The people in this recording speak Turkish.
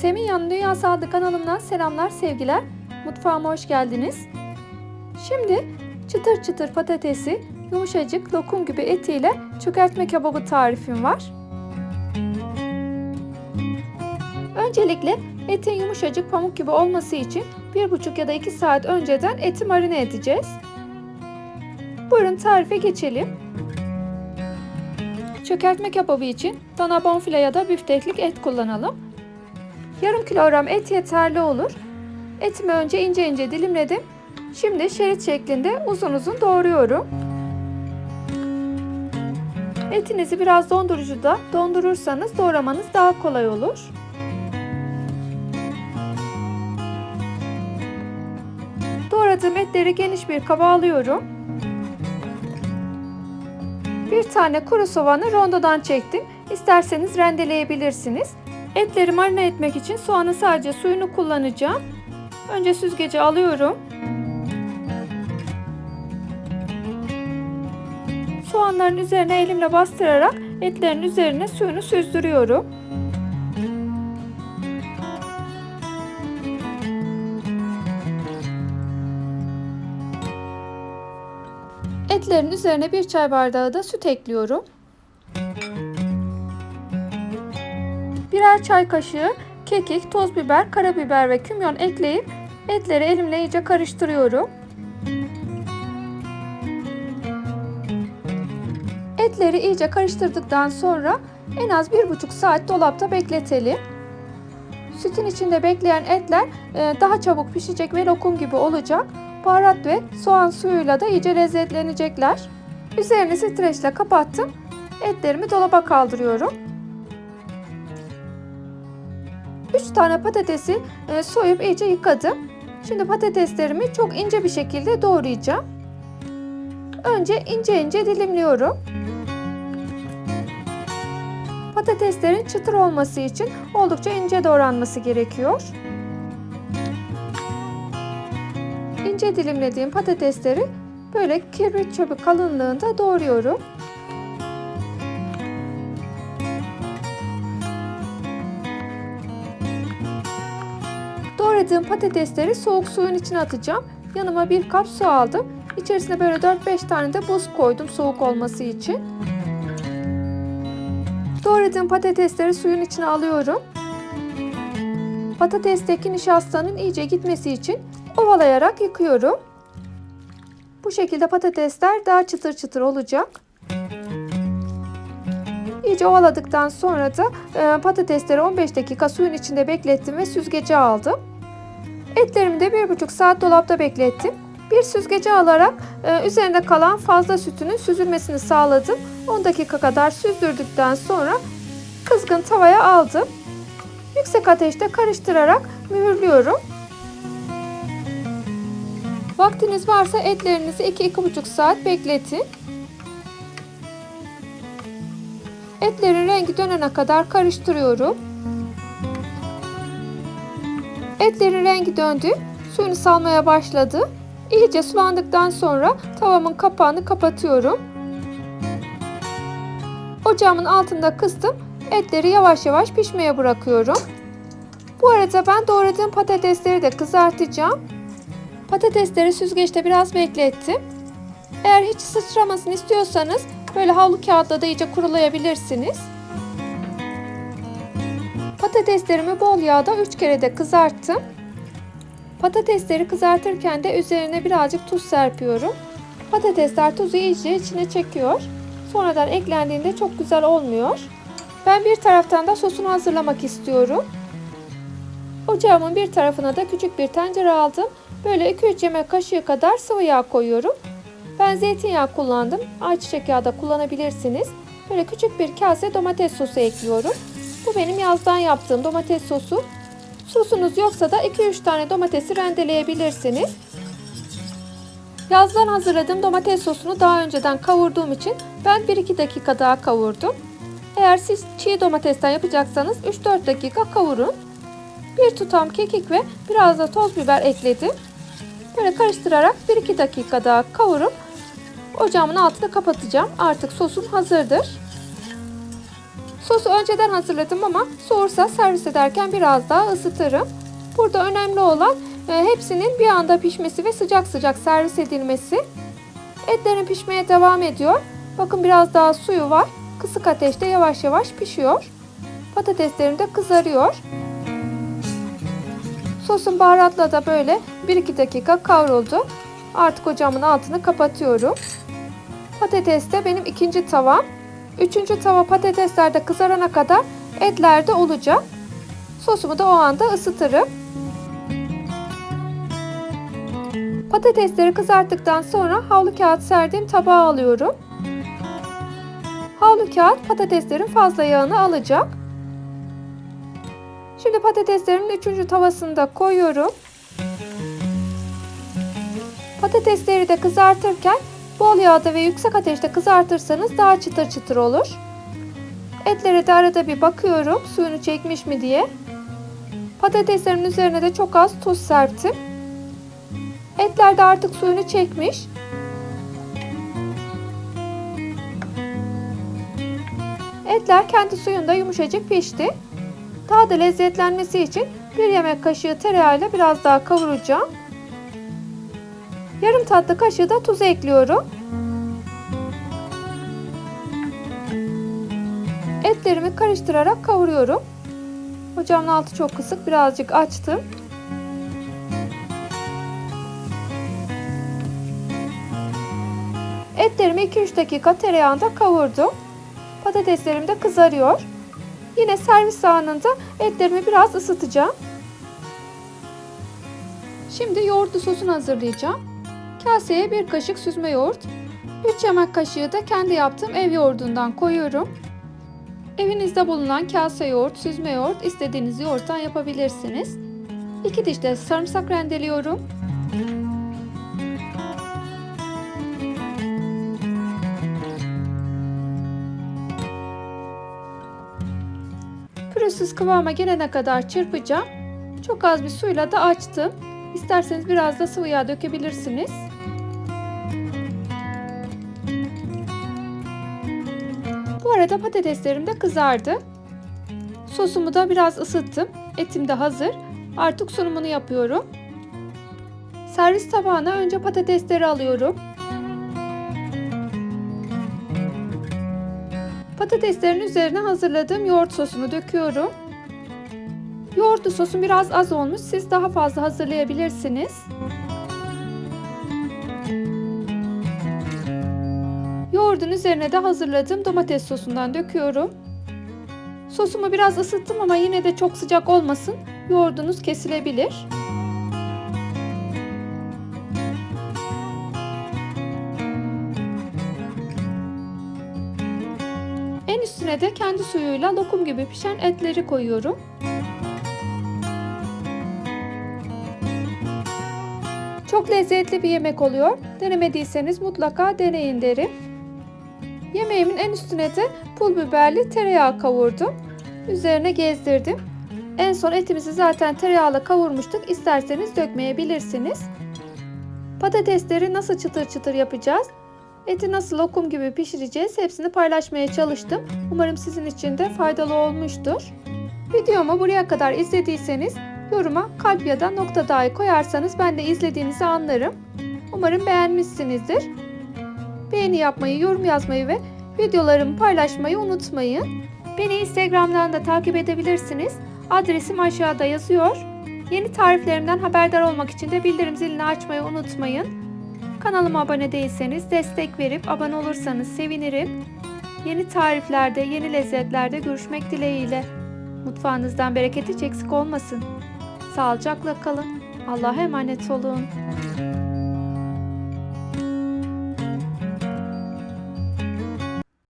Semiha'nın Dünyası adlı kanalımdan selamlar sevgiler. Mutfağıma hoş geldiniz. Şimdi çıtır çıtır patatesi yumuşacık lokum gibi etiyle çökertme kebabı tarifim var. Öncelikle etin yumuşacık pamuk gibi olması için 1,5 ya da 2 saat önceden eti marine edeceğiz. Buyurun tarife geçelim. Çökertme kebabı için dana bonfile ya da büfteklik et kullanalım. Yarım kilogram et yeterli olur. Etimi önce ince ince dilimledim. Şimdi şerit şeklinde uzun uzun doğruyorum. Etinizi biraz dondurucuda dondurursanız doğramanız daha kolay olur. Doğradığım etleri geniş bir kaba alıyorum. Bir tane kuru soğanı rondodan çektim. İsterseniz rendeleyebilirsiniz. Etleri marine etmek için soğanın sadece suyunu kullanacağım. Önce süzgeci alıyorum. Soğanların üzerine elimle bastırarak etlerin üzerine suyunu süzdürüyorum. Etlerin üzerine bir çay bardağı da süt ekliyorum. Birer çay kaşığı kekik, toz biber, karabiber ve kimyon ekleyip etleri elimle iyice karıştırıyorum. Etleri iyice karıştırdıktan sonra en az 1,5 saat dolapta bekletelim. Sütün içinde bekleyen etler daha çabuk pişecek ve lokum gibi olacak. Baharat ve soğan suyuyla da iyice lezzetlenecekler. Üzerini streçle kapattım. Etlerimi dolaba kaldırıyorum. 3 tane patatesi soyup iyice yıkadım. Şimdi patateslerimi çok ince bir şekilde doğrayacağım. Önce ince ince dilimliyorum. Patateslerin çıtır olması için oldukça ince doğranması gerekiyor. İnce dilimlediğim patatesleri böyle kibrit çöpü kalınlığında doğruyorum. Doğradığım patatesleri soğuk suyun içine atacağım. Yanıma bir kap su aldım. İçerisine böyle 4-5 tane de buz koydum soğuk olması için. Doğradığım patatesleri suyun içine alıyorum. Patatesteki nişastanın iyice gitmesi için ovalayarak yıkıyorum. Bu şekilde patatesler daha çıtır çıtır olacak. İyice ovaladıktan sonra da e, patatesleri 15 dakika suyun içinde beklettim ve süzgece aldım. Etlerimi de 1,5 saat dolapta beklettim. Bir süzgece alarak e, üzerinde kalan fazla sütünün süzülmesini sağladım. 10 dakika kadar süzdürdükten sonra kızgın tavaya aldım. Yüksek ateşte karıştırarak mühürlüyorum. Vaktiniz varsa etlerinizi 2-2,5 saat bekletin. Etlerin rengi dönene kadar karıştırıyorum. Etlerin rengi döndü, suyunu salmaya başladı. İyice sulandıktan sonra tavamın kapağını kapatıyorum. Ocağımın altında kıstım. Etleri yavaş yavaş pişmeye bırakıyorum. Bu arada ben doğradığım patatesleri de kızartacağım. Patatesleri süzgeçte biraz beklettim. Eğer hiç sıçramasını istiyorsanız böyle havlu kağıtla da iyice kurulayabilirsiniz. Patateslerimi bol yağda 3 kere de kızarttım. Patatesleri kızartırken de üzerine birazcık tuz serpiyorum. Patatesler tuzu iyice içine çekiyor. Sonradan eklendiğinde çok güzel olmuyor. Ben bir taraftan da sosunu hazırlamak istiyorum. Ocağımın bir tarafına da küçük bir tencere aldım. Böyle 2-3 yemek kaşığı kadar sıvı yağ koyuyorum. Ben zeytinyağı kullandım. Ayçiçek yağı da kullanabilirsiniz. Böyle küçük bir kase domates sosu ekliyorum. Bu benim yazdan yaptığım domates sosu. Sosunuz yoksa da 2-3 tane domatesi rendeleyebilirsiniz. Yazdan hazırladığım domates sosunu daha önceden kavurduğum için ben 1-2 dakika daha kavurdum. Eğer siz çiğ domatesten yapacaksanız 3-4 dakika kavurun. Bir tutam kekik ve biraz da toz biber ekledim. Böyle karıştırarak 1-2 dakika daha kavurup ocağımın altını kapatacağım. Artık sosum hazırdır. Sosu önceden hazırladım ama soğursa servis ederken biraz daha ısıtırım. Burada önemli olan e, hepsinin bir anda pişmesi ve sıcak sıcak servis edilmesi. Etlerin pişmeye devam ediyor. Bakın biraz daha suyu var. Kısık ateşte yavaş yavaş pişiyor. Patateslerim de kızarıyor. Sosum baharatla da böyle 1-2 dakika kavruldu. Artık ocağımın altını kapatıyorum. Patates de benim ikinci tavam. Üçüncü tava patatesler de kızarana kadar etler de olacak. Sosumu da o anda ısıtırım. Patatesleri kızarttıktan sonra havlu kağıt serdiğim tabağa alıyorum. Havlu kağıt patateslerin fazla yağını alacak. Şimdi patateslerimin üçüncü tavasını da koyuyorum. Patatesleri de kızartırken bol yağda ve yüksek ateşte kızartırsanız daha çıtır çıtır olur. Etlere de arada bir bakıyorum suyunu çekmiş mi diye. Patateslerimin üzerine de çok az tuz serptim. Etler de artık suyunu çekmiş. Etler kendi suyunda yumuşacık pişti. Daha da lezzetlenmesi için bir yemek kaşığı tereyağıyla biraz daha kavuracağım. Yarım tatlı kaşığı da tuz ekliyorum. Etlerimi karıştırarak kavuruyorum. Ocağımın altı çok kısık. Birazcık açtım. Etlerimi 2-3 dakika tereyağında kavurdum. Patateslerim de kızarıyor. Yine servis anında etlerimi biraz ısıtacağım. Şimdi yoğurtlu sosunu hazırlayacağım. Kaseye bir kaşık süzme yoğurt, 3 yemek kaşığı da kendi yaptığım ev yoğurdundan koyuyorum. Evinizde bulunan kase yoğurt, süzme yoğurt istediğiniz yoğurttan yapabilirsiniz. 2 diş de sarımsak rendeliyorum. Pürüzsüz kıvama gelene kadar çırpacağım. Çok az bir suyla da açtım. İsterseniz biraz da sıvı yağ dökebilirsiniz. Arada patateslerim de kızardı. Sosumu da biraz ısıttım. Etim de hazır. Artık sunumunu yapıyorum. Servis tabağına önce patatesleri alıyorum. Patateslerin üzerine hazırladığım yoğurt sosunu döküyorum. Yoğurtlu sosum biraz az olmuş. Siz daha fazla hazırlayabilirsiniz. Yoğurdun üzerine de hazırladığım domates sosundan döküyorum. Sosumu biraz ısıttım ama yine de çok sıcak olmasın. Yoğurdunuz kesilebilir. En üstüne de kendi suyuyla lokum gibi pişen etleri koyuyorum. Çok lezzetli bir yemek oluyor. Denemediyseniz mutlaka deneyin derim. Yemeğimin en üstüne de pul biberli tereyağı kavurdum. Üzerine gezdirdim. En son etimizi zaten tereyağla kavurmuştuk. İsterseniz dökmeyebilirsiniz. Patatesleri nasıl çıtır çıtır yapacağız? Eti nasıl lokum gibi pişireceğiz? Hepsini paylaşmaya çalıştım. Umarım sizin için de faydalı olmuştur. Videomu buraya kadar izlediyseniz yoruma kalp ya da nokta dahi koyarsanız ben de izlediğinizi anlarım. Umarım beğenmişsinizdir. Beğeni yapmayı, yorum yazmayı ve videolarımı paylaşmayı unutmayın. Beni Instagram'dan da takip edebilirsiniz. Adresim aşağıda yazıyor. Yeni tariflerimden haberdar olmak için de bildirim zilini açmayı unutmayın. Kanalıma abone değilseniz destek verip abone olursanız sevinirim. Yeni tariflerde, yeni lezzetlerde görüşmek dileğiyle. Mutfağınızdan bereket hiç eksik olmasın. Sağlıcakla kalın. Allah'a emanet olun.